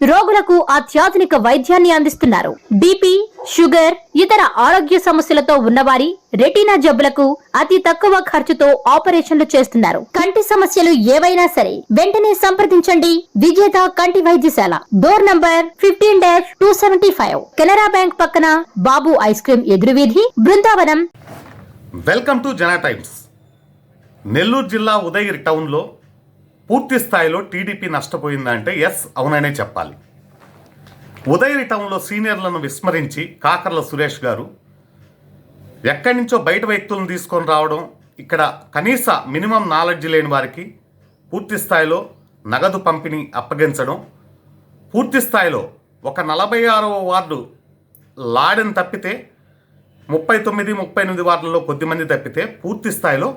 రోగులకు అత్యాధునిక వైద్యాన్ని అందిస్తున్నారు. బీపీ షుగర్ ఇతర ఆరోగ్య సమస్యలతో ఉన్నవారి రెటీనా జబ్బులకు అతి తక్కువ ఖర్చుతో ఆపరేషన్లు చేస్తున్నారు. కంటి సమస్యలు ఏవైనా సరే వెంటనే సంప్రదించండి. విజేత కంటి వైద్యశాల. Door number fifteen dash two seventy five. Canara bank పక్కన Babu ice cream ఎదురువీధి Brindavanam. Welcome to Jana times. Nellore జిల్లా ఉదయగిరి టౌన్లో పూర్తి స్థాయిలో టీడీపీ నష్టపోయిందంటే ఎస్ అవుననే చెప్పాలి. ఉదయని టౌన్లో సీనియర్లను విస్మరించి కాకర్ల సురేష్ గారు ఎక్కడి నుంచో బయట వ్యక్తులను తీసుకొని రావడం ఇక్కడ కనీస మినిమం నాలెడ్జ్ లేని వారికి పూర్తి స్థాయిలో నగదు పంపిణీ అప్పగించడం పూర్తి స్థాయిలో ఒక నలభై ఆరవ వార్డు లాడని తప్పితే ముప్పై తొమ్మిది ముప్పై ఎనిమిది వార్డులలో కొద్దిమంది తప్పితే పూర్తి స్థాయిలో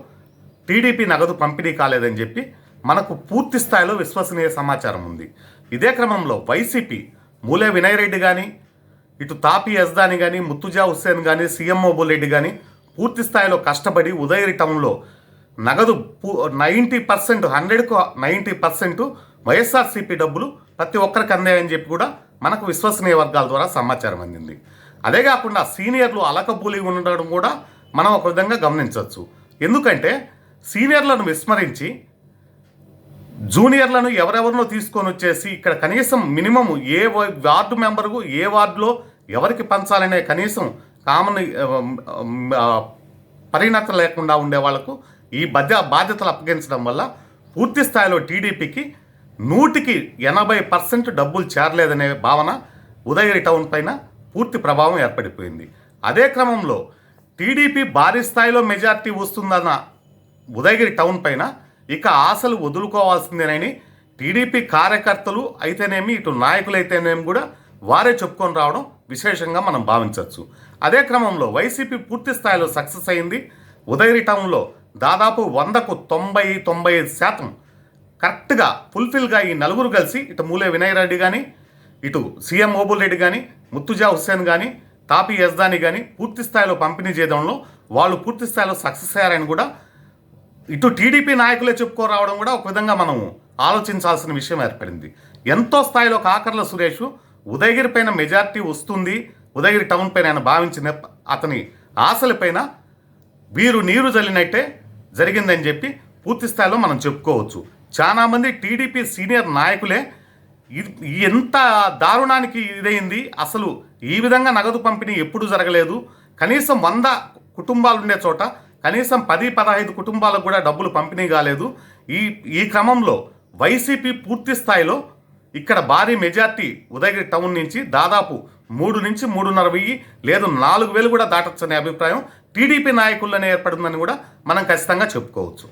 టీడీపీ నగదు పంపిణీ కాలేదని చెప్పి మనకు పూర్తి స్థాయిలో విశ్వసనీయ సమాచారం ఉంది. ఇదే క్రమంలో వైసీపీ మూలే వినయ్ రెడ్డి కానీ ఇటు తాపి యజ్దాని కానీ ముత్తుజా హుస్సేన్ కానీ సీఎం రెడ్డి కానీ పూర్తి స్థాయిలో కష్టపడి ఉదయగిరి టౌన్లో నగదు నైంటీ పర్సెంట్ హండ్రెడ్కు నైంటీ పర్సెంట్ వైఎస్ఆర్సీపీ డబ్బులు ప్రతి ఒక్కరికి అందాయని చెప్పి కూడా మనకు విశ్వసనీయ వర్గాల ద్వారా సమాచారం అందింది. అదే కాకుండా సీనియర్లు అలకబూలి ఉండడం కూడా మనం ఒక విధంగా గమనించవచ్చు. ఎందుకంటే సీనియర్లను విస్మరించి జూనియర్లను ఎవరెవరినో తీసుకొని వచ్చేసి ఇక్కడ కనీసం మినిమం ఏ వార్డు మెంబర్కు ఏ వార్డులో ఎవరికి పంచాలనే కనీసం కామన్ పరిణత లేకుండా ఉండే వాళ్ళకు ఈ బాధ్య బాధ్యతలు అప్పగించడం వల్ల పూర్తి స్థాయిలో టీడీపీకి నూటికి ఎనభై పర్సెంట్ డబ్బులు చేరలేదనే భావన ఉదయగిరి టౌన్ పైన పూర్తి ప్రభావం ఏర్పడిపోయింది. అదే క్రమంలో టీడీపీ భారీ స్థాయిలో మెజార్టీ వస్తుందన్న ఉదయగిరి టౌన్ పైన ఇక ఆశలు వదులుకోవాల్సిందేనని టీడీపీ కార్యకర్తలు అయితేనేమి ఇటు నాయకులు అయితేనేమి కూడా వారే చెప్పుకొని రావడం విశేషంగా మనం భావించవచ్చు. అదే క్రమంలో వైసీపీ పూర్తి స్థాయిలో సక్సెస్ అయింది. ఉదయగిరి టౌన్లో దాదాపు వందకు తొంభై తొంభై ఐదు శాతం కరెక్ట్గా ఫుల్ఫిల్గా ఈ నలుగురు కలిసి ఇటు మూలే వినయరెడ్డి కానీ ఇటు సీఎం ఓబుల్ రెడ్డి కానీ ముత్తుజా హుస్సేన్ కానీ తాపి యజ్దాని కానీ పూర్తి స్థాయిలో పంపిణీ చేయడంలో వాళ్ళు పూర్తి స్థాయిలో సక్సెస్ అయ్యారని కూడా ఇటు టీడీపీ నాయకులే చెప్పుకోరావడం కూడా ఒక విధంగా మనం ఆలోచించాల్సిన విషయం ఏర్పడింది. ఎంతో స్థాయిలో కాకర్ల సురేష్ ఉదయగిరి పైన మెజార్టీ వస్తుంది. ఉదయగిరి టౌన్ పైన ఆయన భావించిన అతని ఆశలపైన వీరు నీరు జల్లినట్టే జరిగిందని చెప్పి పూర్తి స్థాయిలో మనం చెప్పుకోవచ్చు. చాలామంది టీడీపీ సీనియర్ నాయకులే ఎంత దారుణానికి ఇదైంది అసలు ఈ విధంగా నగదు పంపిణీ ఎప్పుడు జరగలేదు. కనీసం వంద కుటుంబాలు ఉండే చోట కనీసం పది పదహైదు కుటుంబాలకు కూడా డబ్బులు పంపిణీ కాలేదు. ఈ ఈ క్రమంలో వైసీపీ పూర్తి స్థాయిలో ఇక్కడ భారీ మెజార్టీ ఉదయగిరి టౌన్ నుంచి దాదాపు మూడు నుంచి మూడున్నర వెయ్యి లేదు నాలుగు వేలు కూడా దాటొచ్చనే అభిప్రాయం టీడీపీ నాయకుల్లోనే ఏర్పడిందని కూడా మనం ఖచ్చితంగా చెప్పుకోవచ్చు.